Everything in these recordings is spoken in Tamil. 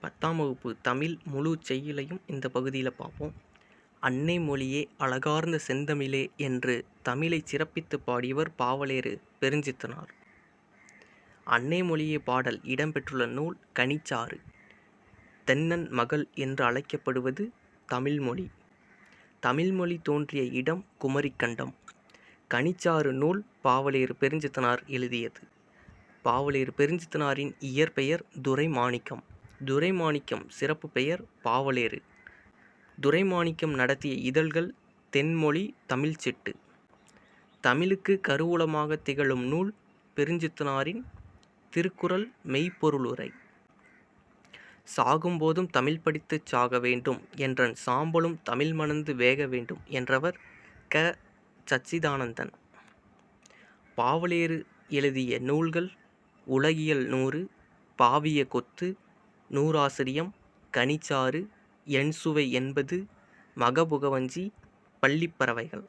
பத்தாம் வகுப்பு தமிழ் முழு செய்யுளையும் இந்த பகுதியில் பார்ப்போம். அன்னை மொழியே அழகார்ந்த செந்தமிழே என்று தமிழை சிறப்பித்து பாடியவர் பாவலேறு பெருஞ்சித்தனார். அன்னை மொழியே பாடல் இடம்பெற்றுள்ள நூல் கனிச்சாறு. தென்னன் மகள் என்று அழைக்கப்படுவது தமிழ்மொழி தமிழ்மொழி தோன்றிய இடம் குமரிக்கண்டம். கனிச்சாறு நூல் பாவலேறு பெருஞ்சித்தனார் எழுதியது. பாவலேறு பெருஞ்சித்தனாரின் இயற்பெயர் துரை மாணிக்கம் துரைமாணிக்கம் சிறப்பு பெயர் பாவலேறு. துரைமாணிக்கம் நடத்திய இதழ்கள் தென்மொழி தமிழ்ச்சிட்டு. தமிழுக்கு கருவூலமாக திகழும் நூல் பெருஞ்சித்தனாரின் திருக்குறள் மெய்ப்பொருளுரை. சாகும்போதும் தமிழ் படித்துச் சாக வேண்டும் என்றன் சாம்பலும் தமிழ் மணந்து வேக வேண்டும் என்றவர் க. சச்சிதானந்தன். பாவலேறு எழுதிய நூல்கள் உலகியல் நூறு பாவிய கொத்து நூறாசிரியம் கனிச்சாறு எண்சுவை என்பது மகபுகவஞ்சி பள்ளிப்பறவைகள்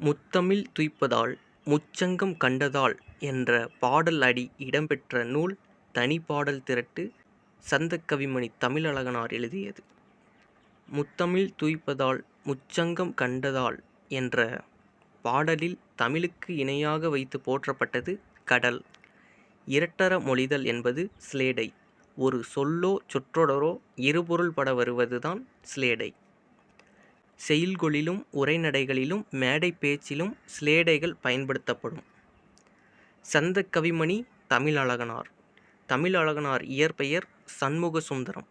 முத்தமிழ் துய்ப்பதால் முச்சங்கம் கண்டதால் என்ற பாடல் அடி இடம்பெற்ற நூல் தனிப்பாடல் திரட்டு சந்தக்கவிமணி தமிழழகனார் எழுதியது. முத்தமிழ் துய்ப்பதால் முச்சங்கம் கண்டதால் என்ற பாடலில் தமிழுக்கு இணையாக வைத்து போற்றப்பட்டது கடல். இரட்டர மொழிதல் என்பது ஸ்லேடை ஒரு சொல்லோ சொற்றொடரோ இருபொருள் பட வருவதுதான் ஸ்லேடை செயல்கொளிலும் உரைநடைகளிலும் மேடை பேச்சிலும் ஸ்லேடைகள் பயன்படுத்தப்படும். சந்த கவிமணி தமிழழகனார். தமிழழகனார் இயற்பெயர் சண்முக சுந்தரம்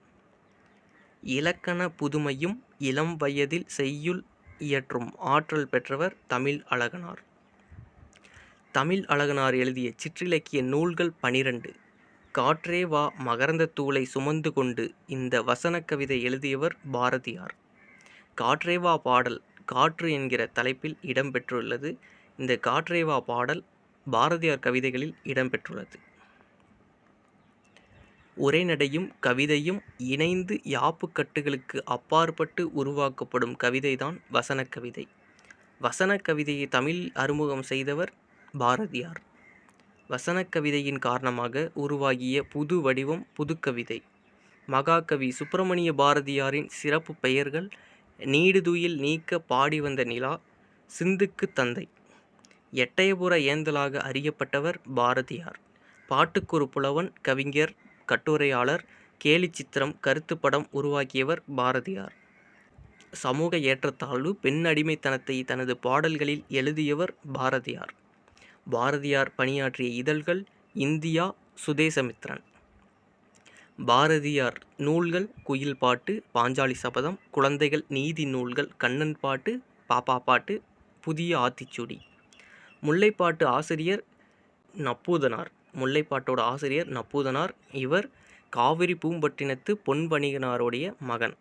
இலக்கண புதுமையும் இளம் வயதில் செய்யுள் இயற்றும் ஆற்றல் பெற்றவர் தமிழ் அழகனார் தமிழ் அழகனார் எழுதிய சிற்றிலக்கிய நூல்கள் பனிரெண்டு. காற்றே வா மகரந்த தூளை சுமந்து கொண்டு இந்த வசன கவிதை எழுதியவர் பாரதியார். காற்றேவா பாடல் காற்று என்கிற தலைப்பில் இடம்பெற்றுள்ளது இந்த காற்றேவா பாடல் பாரதியார் கவிதைகளில் இடம்பெற்றுள்ளது உரைநடையும் கவிதையும் இணைந்து யாப்புக்கட்டுகளுக்கு அப்பாற்பட்டு உருவாக்கப்படும் கவிதைதான் வசன கவிதை. வசன கவிதையை தமிழ் அறிமுகம் செய்தவர் பாரதியார். வசனக்கவிதையின் காரணமாக உருவாகிய புது வடிவம் புதுக்கவிதை மகாகவி சுப்பிரமணிய பாரதியாரின் சிறப்பு பெயர்கள் நீடுதுயில் நீக்க பாடி வந்த நிலா சிந்துக்கு தந்தை எட்டயபுர ஏந்தலாக அறியப்பட்டவர் பாரதியார். பாட்டுக்குறு புலவன் கவிஞர் கட்டுரையாளர் கேலிச்சித்திரம் கருத்துப்படம் உருவாக்கியவர் பாரதியார். சமூக ஏற்றத்தாழ்வு பெண் அடிமைத்தனத்தை தனது பாடல்களில் எழுதியவர் பாரதியார். பாரதியார் பணியாற்றிய இதழ்கள் இந்தியா சுதேசமித்ரன். பாரதியார் நூல்கள் குயில் பாட்டு பாஞ்சாலி சபதம் குழந்தைகள் நீதி நூல்கள் கண்ணன் பாட்டு பாப்பா பாட்டு புதிய ஆத்திச்சுடி. முல்லைப்பாட்டு ஆசிரியர் நப்பூதனார். முல்லைப்பாட்டோட ஆசிரியர் நப்பூதனார். இவர் காவிரி பூம்பட்டினத்து பொன்வணிகனாருடைய மகன்.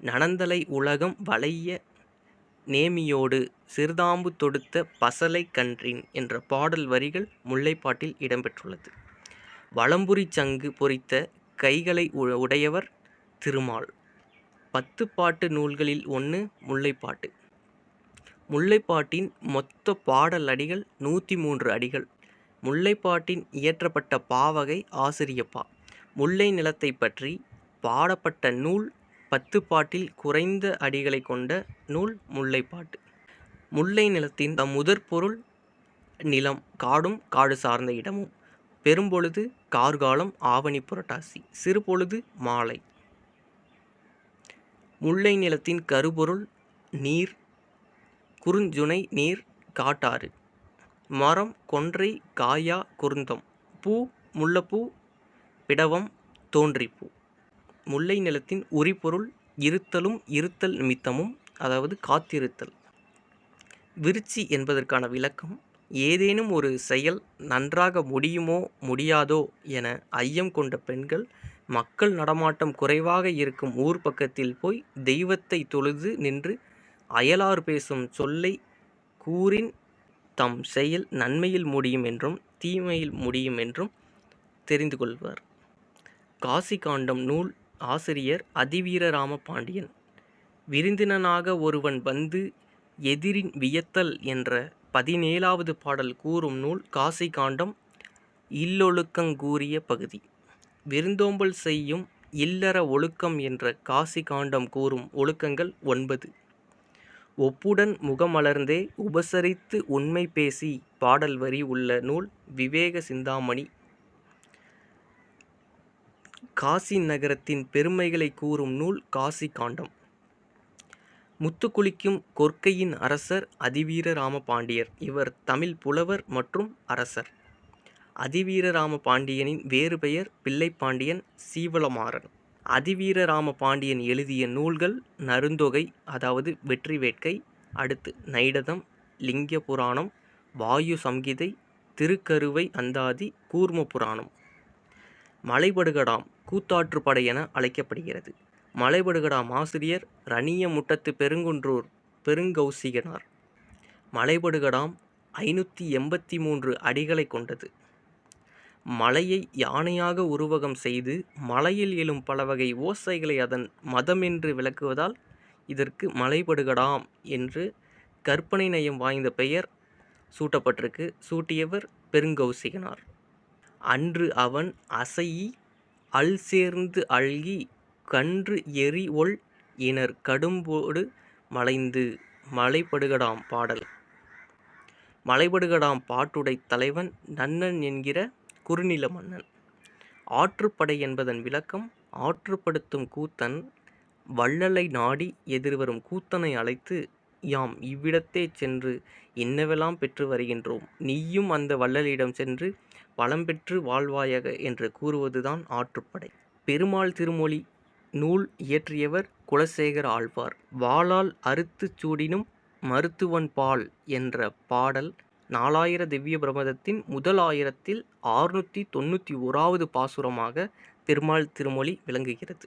நனந்தலை உலகம் வளைய நேமியோடு சிறுதாம்பு தொடுத்த பசலை கன்றின் என்ற பாடல் வரிகள் முல்லைப்பாட்டில் இடம்பெற்றுள்ளது. வளம்புரி சங்கு பொறித்த கைகளை உடையவர் திருமால். பத்து பாட்டு நூல்களில் ஒன்று முல்லைப்பாட்டு. முல்லைப்பாட்டின் மொத்த பாடல் அடிகள் நூற்றி மூன்று அடிகள். முல்லைப்பாட்டின் இயற்றப்பட்ட பாவகை ஆசிரியப்பா. முல்லை நிலத்தை பற்றி பாடப்பட்ட நூல் பத்து பாட்டில் குறைந்த அடிகளை கொண்ட நூல் முல்லைப்பாட்டு. முல்லை நிலத்தின் முதற் பொருள் நிலம் காடும் காடு சார்ந்த இடமும். பெரும்பொழுது கார்காலம் ஆவணி புரட்டாசி சிறுபொழுது மாலை. முல்லை நிலத்தின் கருபொருள் நீர் குறுஞ்சுனை நீர் காட்டாறு. மரம் கொன்றை காயா குருந்தம். பூ முல்லைப்பூ பிடவம் தோன்றிப்பூ. முல்லை நிலத்தின் உரிபொருள் இருத்தலும் இருத்தல் நிமித்தமும் அதாவது காத்திருத்தல். விருச்சி என்பதற்கான விளக்கம் ஏதேனும் ஒரு செயல் நன்றாக முடியுமோ முடியாதோ என ஐயம் கொண்ட பெண்கள் மக்கள் நடமாட்டம் குறைவாக இருக்கும் ஊர் பக்கத்தில் போய் தெய்வத்தை தொழுது நின்று அயலார் பேசும் சொல்லை கூறின் தம் செயல் நன்மையில் முடியும் என்றும் தீமையில் முடியும் என்றும் தெரிந்து கொள்வார். காசி காண்டம் நூல் ஆசிரியர் அதிவீர ராமபாண்டியன் விருந்தினனாக ஒருவன் வந்து எதிரின் வியத்தல் என்ற பதினேழாவது பாடல் கூறும் நூல் காசி காண்டம் இல்லொழுக்கங்கூறிய பகுதி விருந்தோம்பல் செய்யும் இல்லற ஒழுக்கம் என்ற காசி காண்டம் கூறும் ஒழுக்கங்கள் ஒன்பது. ஒப்புடன் முகமலர்ந்தே உபசரித்து உண்மை பேசி பாடல் வரி உள்ள நூல் விவேக சிந்தாமணி. காசி நகரத்தின் பெருமைகளை கூறும் நூல் காசி காண்டம். முத்துக்குளிக்கும் கொற்கையின் அரசர் அதிவீரராம பாண்டியர். இவர் தமிழ் புலவர் மற்றும் அரசர். அதிவீரராம பாண்டியனின் வேறு பெயர் பிள்ளைப்பாண்டியன் சீவலமாறன். அதிவீரராம பாண்டியன் எழுதிய நூல்கள் நருந்தொகை அதாவது வெற்றி வேட்கை அடுத்து நைடதம் லிங்க புராணம் வாயு சம்கிதை திருக்கருவை அந்தாதி கூர்ம புராணம். மலைபடுகடாம் கூத்தாற்றுப்படை என அழைக்கப்படுகிறது. மலைபடுகடாம் ஆசிரியர் ரணிய முட்டத்து பெருங்குன்றூர் பெருங்கௌசிகனார். மலைபடுகடாம் ஐநூற்றி எண்பத்தி மூன்று அடிகளைக் கொண்டது. மலையை யானையாக உருவகம் செய்து மலையில் எழும் பல வகை ஓசைகளை அதன் மதமென்று விளக்குவதால் இதற்கு மலைபடுகடாம் என்று கற்பனை நயம் வாய்ந்த பெயர் சூட்டப்பட்டிருக்கு. சூட்டியவர் பெருங்கௌசிகனார். அன்று அவன் அசைஇ அல் சேர்ந்து அல்கி கன்று எறி ஒள் இணர் கடும்போடு மலைந்து. மலைபடுகடாம் பாடல் மலைபடுகடாம் பாட்டுடைத் தலைவன் நன்னன் என்கிற குறுநில மன்னன். ஆற்றுப்படை என்பதன் விளக்கம் ஆற்றுப்படுத்தும் கூத்தன் வள்ளலை நாடி எதிர்வரும் கூத்தனை அழைத்து யாம் இவ்விடத்தே சென்று இன்னவெல்லாம் பெற்று வருகின்றோம். நீயும் அந்த வள்ளலிடம் சென்று வளம் பெற்று என்று கூறுவதுதான் ஆற்றுப்படை. பெருமாள் திருமொழி நூல் இயற்றியவர் குலசேகர ஆழ்வார். வாளால் அறுத்து சூடினும் மருத்துவன் பால் என்ற பாடல் நாலாயிர திவ்ய பிரமதத்தின் முதல் ஆயிரத்தில் ஆறுநூற்றி தொண்ணூற்றி ஓராவது பாசுரமாக பெருமாள் திருமொழி விளங்குகிறது.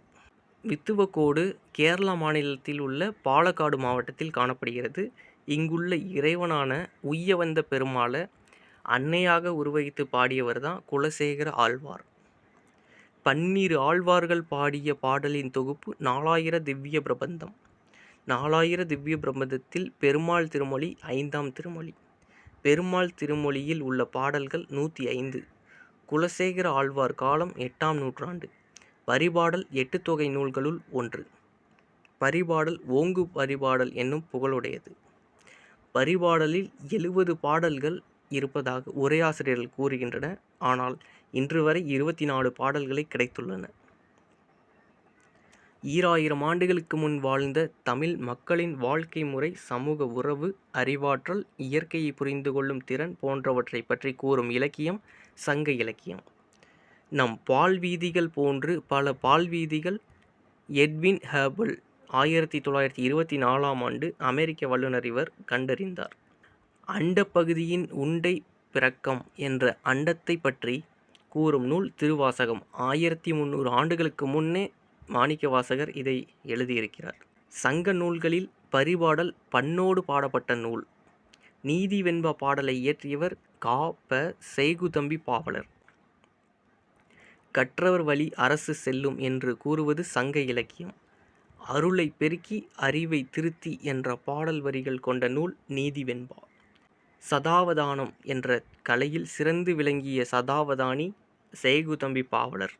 வித்துவக்கோடு கேரளா மாநிலத்தில் உள்ள பாலக்காடு மாவட்டத்தில் காணப்படுகிறது. இங்குள்ள இறைவனான உய்யவந்த பெருமாள அன்னையாக உருவகித்து பாடியவர்தான் குலசேகர ஆழ்வார். பன்னிரு ஆழ்வார்கள் பாடிய பாடலின் தொகுப்பு நாலாயிர திவ்ய பிரபந்தம். நாலாயிர திவ்ய பிரபந்தத்தில் பெருமாள் திருமொழி ஐந்தாம் திருமொழி. பெருமாள் திருமொழியில் உள்ள பாடல்கள் நூற்றி ஐந்து. குலசேகர ஆழ்வார் காலம் எட்டாம் நூற்றாண்டு. பரிபாடல் எட்டு தொகை நூல்களுள் ஒன்று. பரிபாடல் ஓங்கு பரிபாடல் என்னும் புகழுடையது. பரிபாடலில் எழுபது பாடல்கள் இருப்பதாக உரையாசிரியர்கள் கூறுகின்றனர். ஆனால் இன்று வரை இருபத்தி நாலு பாடல்களை கிடைத்துள்ளன. ஈராயிரம் ஆண்டுகளுக்கு முன் வாழ்ந்த தமிழ் மக்களின் வாழ்க்கை முறை சமூக உறவு அறிவாற்றல் இயற்கையை புரிந்து கொள்ளும் திறன் போன்றவற்றைப் பற்றி கூறும் இலக்கியம் சங்க இலக்கியம். நம் பால்வீதிகள் போன்று பல பால்வீதிகள் எட்வின் ஹேபிள் ஆயிரத்தி தொள்ளாயிரத்தி இருபத்தி நாலாம் ஆண்டு அமெரிக்க வல்லுனர் இவர் கண்டறிந்தார். அண்டப்பகுதியின் உண்டை பிறக்கம் என்ற அண்டத்தைப் பற்றி கூறும் நூல் திருவாசகம். ஆயிரத்தி முந்நூறு ஆண்டுகளுக்கு முன்னே மாணிக்கவாசகர் இதை எழுதியிருக்கிறார். சங்க நூல்களில் பரிபாடல் பண்ணோடு பாடப்பட்ட நூல். நீதி வெண்பா பாடலை இயற்றியவர் கா. ப. செய்குதம்பி பாவலர். கற்றவர் வழி அரசு செல்லும் என்று கூறுவது சங்க இலக்கியம். அருளை பெருக்கி அறிவை திருத்தி என்ற பாடல் வரிகள் கொண்ட நூல் நீதி வெண்பா. சதாவதானம் என்ற கலையில் சிறந்து விளங்கிய சதாவதானி செய்குதம்பி பாவலர்.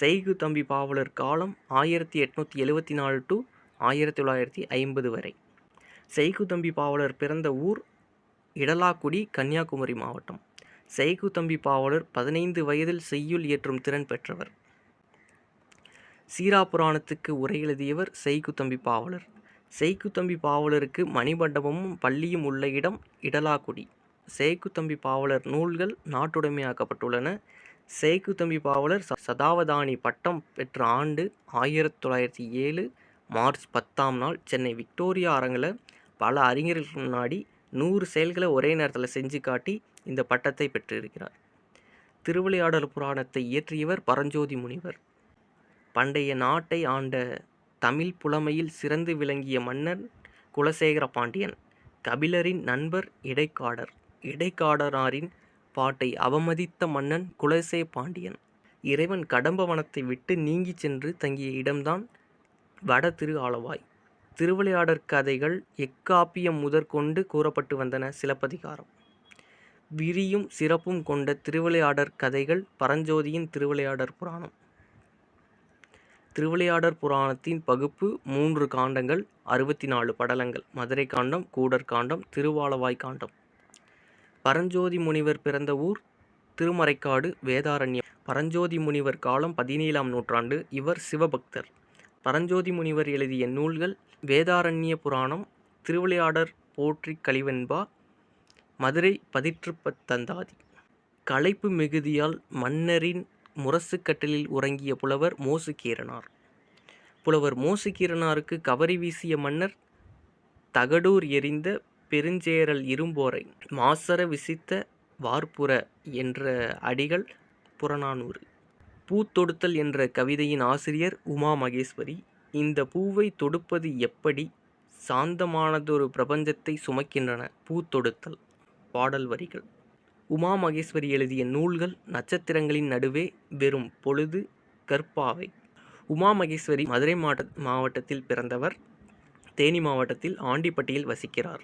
செய்குதம்பி பாவலர் காலம் ஆயிரத்தி எட்நூற்றி எழுபத்தி நாலு டு ஆயிரத்தி தொள்ளாயிரத்தி ஐம்பது வரை. செய்குதம்பி பாவலர் பிறந்த ஊர் இடலாக்குடி கன்னியாகுமரி மாவட்டம். செய்குதம்பி பாவலர் பதினைந்து வயதில் செய்யுள் இயற்றும் திறன் பெற்றவர். சீரா புராணத்துக்கு உரை எழுதியவர் செய்குதம்பி பாவலர். செய்குத்தம்பி பாவலருக்கு மணிமண்டபமும் பள்ளியும் உள்ள இடம் இடலாக்குடி. செய்குத்தம்பி பாவலர் நூல்கள் நாட்டுடைமையாக்கப்பட்டுள்ளன. செய்குத்தம்பி பாவலர் சதாவதானி பட்டம் பெற்ற ஆண்டு ஆயிரத்தி தொள்ளாயிரத்தி ஏழு மார்ச் பத்தாம் நாள் சென்னை விக்டோரியா அரங்கில் பல அறிஞர்கள் முன்னாடி நூறு செயல்களை ஒரே நேரத்தில் செஞ்சு காட்டி இந்த பட்டத்தை பெற்றிருக்கிறார். திருவிளையாடல் புராணத்தை இயற்றியவர் பரஞ்சோதி முனிவர். பண்டைய நாட்டை ஆண்ட தமிழ் புலமையில் சிறந்து விளங்கிய மன்னன் குலசேகர பாண்டியன். கபிலரின் நண்பர் இடைக்காடர். இடைக்காடனாரின் பாட்டை அவமதித்த மன்னன் குலசே பாண்டியன். இறைவன் கடம்ப வனத்தை விட்டு நீங்கிச் சென்று தங்கிய இடம்தான் வட திரு ஆலவாய். திருவிளையாடற் கதைகள் எக்காப்பியம் முதற்கொண்டு கூறப்பட்டு வந்தன. சிலப்பதிகாரம். விரியும் சிறப்பும் கொண்ட திருவிளையாடற் கதைகள் பரஞ்சோதியின் திருவிளையாடற் புராணம். திருவிளையாடற் புராணத்தின் பகுப்பு மூன்று காண்டங்கள் அறுபத்தி நாலு படலங்கள். மதுரை காண்டம் கூடற் காண்டம் திருவாலவாய் காண்டம். பரஞ்சோதி முனிவர் பிறந்த ஊர் திருமறைக்காடு வேதாரண்யம். பரஞ்சோதி முனிவர் காலம் பதினேழாம் நூற்றாண்டு. இவர் சிவபக்தர். பரஞ்சோதி முனிவர் எழுதிய நூல்கள் வேதாரண்ய புராணம் திருவிளையாடற் போற்றிக் கலிவெண்பா மதுரை பதிற்றுப்பத்தந்தாதி களைப்பு மிகுதியால் மன்னரின் முரசுக்கட்டிலில் உறங்கிய புலவர் மோசுகீரனார். புலவர் மோசுகீரனாருக்கு கவரி வீசிய மன்னர் தகடூர் எறிந்த பெருஞ்சேரல் இரும்போரை மாசர விசித்த வார்ப்புற என்ற அடிகள் புறநானூறு பூத்தொடுத்தல் என்ற கவிதையின் ஆசிரியர் உமா மகேஸ்வரி இந்த பூவை தொடுப்பது எப்படி? சாந்தமானதொரு பிரபஞ்சத்தை சுமக்கின்றன பூத்தொடுத்தல் பாடல் வரிகள். உமா மகேஸ்வரி எழுதிய நூல்கள் நட்சத்திரங்களின் நடுவே வெறும் பொழுது கற்பாவை. உமா மகேஸ்வரி மதுரை மாவட்ட மாவட்டத்தில் பிறந்தவர். தேனி மாவட்டத்தில் ஆண்டிப்பட்டியில் வசிக்கிறார்.